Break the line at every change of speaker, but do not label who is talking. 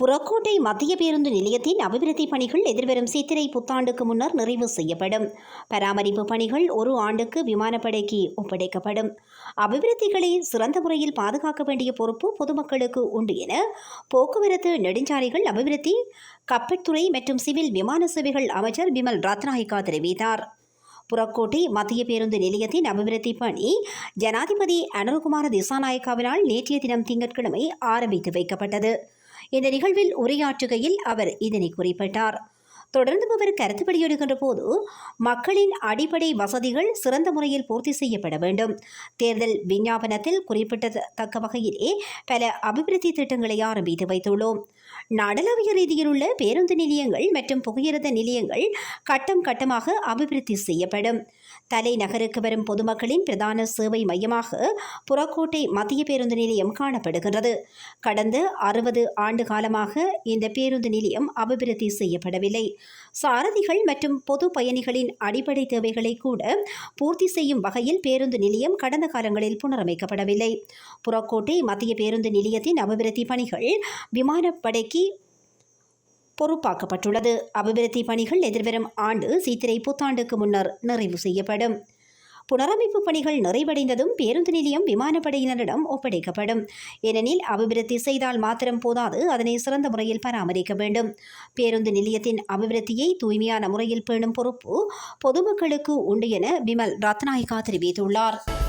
புறக்கோட்டை மத்திய பேருந்து நிலையத்தின் அபிவிருத்தி பணிகள் எதிர்வரும் சித்திரை புத்தாண்டுக்கு முன்னர் நிறைவு செய்யப்படும். பராமரிப்பு பணிகள் ஒரு ஆண்டுக்கு விமானப்படைக்கு ஒப்படைக்கப்படும். அபிவிருத்திகளை சிறந்த முறையில் பாதுகாக்க வேண்டிய பொறுப்பு பொதுமக்களுக்கு உண்டு என போக்குவரத்து நெடுஞ்சாலைகள் அபிவிருத்தி கப்பற்துறை மற்றும் சிவில் விமான சேவைகள் அமைச்சர் பிமல் ரத்நாயக்கா தெரிவித்தார். புறக்கோட்டை மத்திய பேருந்து நிலையத்தின் அபிவிருத்தி பணி ஜனாதிபதி அனுர்குமார திசாநாயக்காவினால் நேற்றைய தினம் திங்கட்கிழமை ஆரம்பித்து வைக்கப்பட்டது. இந்த நிகழ்வில் உரையாற்றுகையில் அவர் இதனை குறிப்பிட்டார். தொடர்ந்து அவர் கருத்து போது மக்களின் அடிப்படை வசதிகள் சிறந்த முறையில் பூர்த்தி செய்யப்பட வேண்டும். தேர்தல் விஞ்ஞாபனத்தில் குறிப்பிடத்தக்க வகையிலே பல அபிவிருத்தி திட்டங்களை ஆரம்பித்து வைத்துள்ளோம். நாடளாவிய ரீதியில் உள்ள பேருந்து நிலையங்கள் மற்றும் புகையிரத நிலையங்கள் கட்டம் கட்டமாக அபிவிருத்தி செய்யப்படும். தலைநகருக்கு வரும் பொதுமக்களின் பிரதான சேவை மையமாக புறக்கோட்டை மத்திய பேருந்து நிலையம் காணப்படுகிறது கடந்த அறுபது ஆண்டு காலமாக இந்த பேருந்து நிலையம் அபிவிருத்தி செய்யப்படவில்லை. சாரதிகள் மற்றும் பொது பயணிகளின் அடிப்படை தேவைகளை கூட பூர்த்தி செய்யும் வகையில் பேருந்து நிலையம் கடந்த காலங்களில் புனரமைக்கப்படவில்லை. புறக்கோட்டை மத்திய பேருந்து நிலையத்தின் அபிவிருத்தி பணிகள் விமானப்படைக்கு பொறுப்பாக்கப்பட்டுள்ளது. அபிவிருத்தி பணிகள் எதிர்வரும் ஆண்டு சித்திரை புத்தாண்டுக்கு முன்னர் நிறைவு செய்யப்படும். புனரமைப்பு பணிகள் நிறைவடைந்ததும் பேருந்து நிலையம் விமானப்படையினரிடம் ஒப்படைக்கப்படும். ஏனெனில் அபிவிருத்தி செய்தால் மாத்திரம் போதாது அதனை சிறந்த முறையில் பராமரிக்க வேண்டும். பேருந்து நிலையத்தின் அபிவிருத்தியை தூய்மையான முறையில் பேணும் பொறுப்பு பொதுமக்களுக்கு உண்டு என விமல் ரத்நாயகா தெரிவித்துள்ளார்.